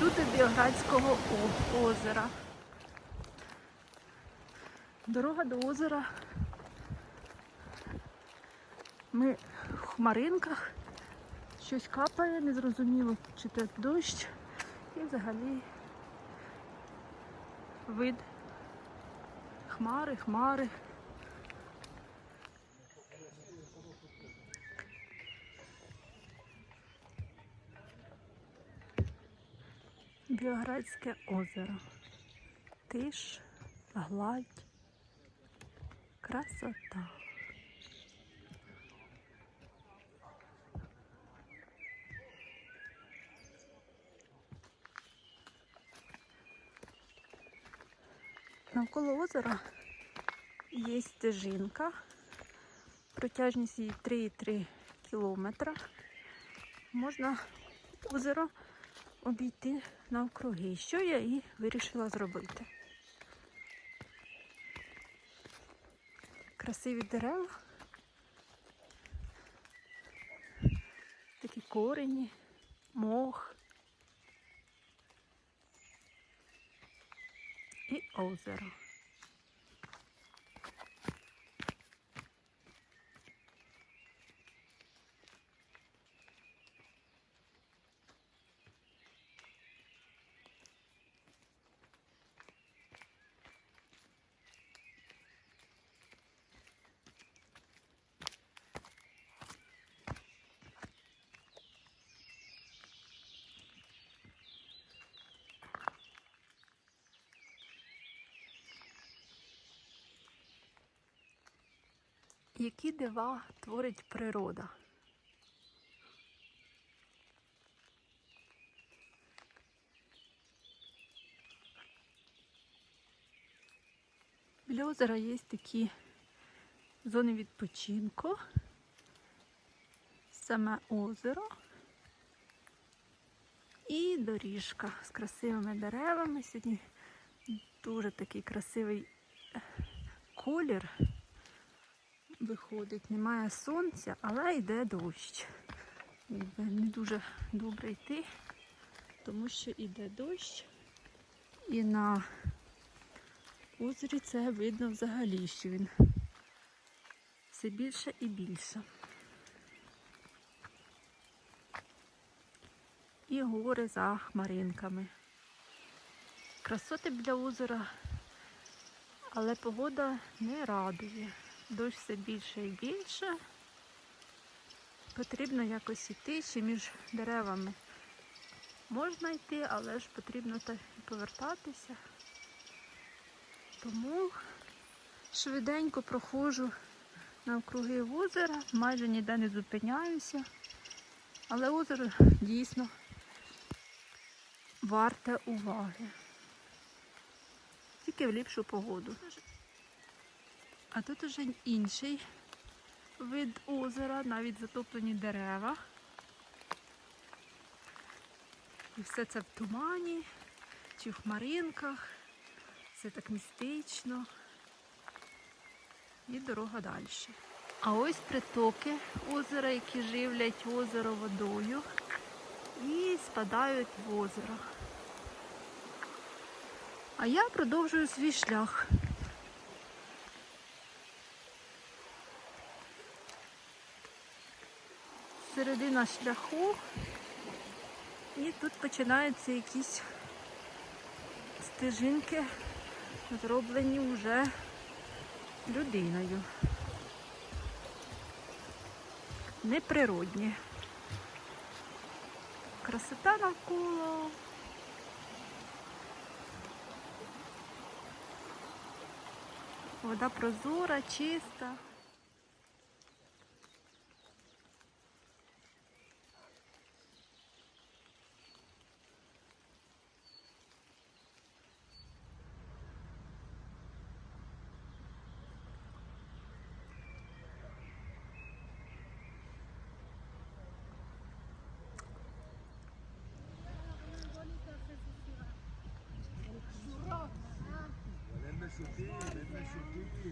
маршрути Біоградського озера. Дорога до озера. Ми в хмаринках. Щось капає, незрозуміло, чи це дощ. І взагалі вид хмари, хмари. Біоградське озеро. Тиш, гладь, красота. Навколо озера є стежинка. Протяжність її 3,3 кілометра. Можна озеро обійти навкруги, що я і вирішила зробити. Красиві дерева, такі корені, мох і озеро. Які дива творить природа? Біля озера є такі зони відпочинку, саме озеро і доріжка з красивими деревами. Сьогодні дуже такий красивий е, колір виходить. Немає сонця, але йде дощ. Не дуже добре йти, тому що йде дощ. І на озері це видно взагалі, що він все більше і більше. І гори за хмаринками. Красоти біля озера, але погода не радує. Дощ все більше і більше. Потрібно якось йти ще між деревами. Можна йти, але ж потрібно та повертатися. Тому швиденько проходжу навкруги озера, майже ніде не зупиняюся. Але озеро дійсно варте уваги. Тільки в ліпшу погоду. А тут уже інший вид озера, навіть затоплені дерева. І все це в тумані чи в хмаринках. Все так містично. І дорога далі. А ось притоки озера, які живлять озеро водою і спадають в озеро. А я продовжую свій шлях. Середина шляху і тут починаються якісь стежинки, зроблені вже людиною. Неприродні. Красота навколо. Вода прозора, чиста. شوفي بدنا شوفي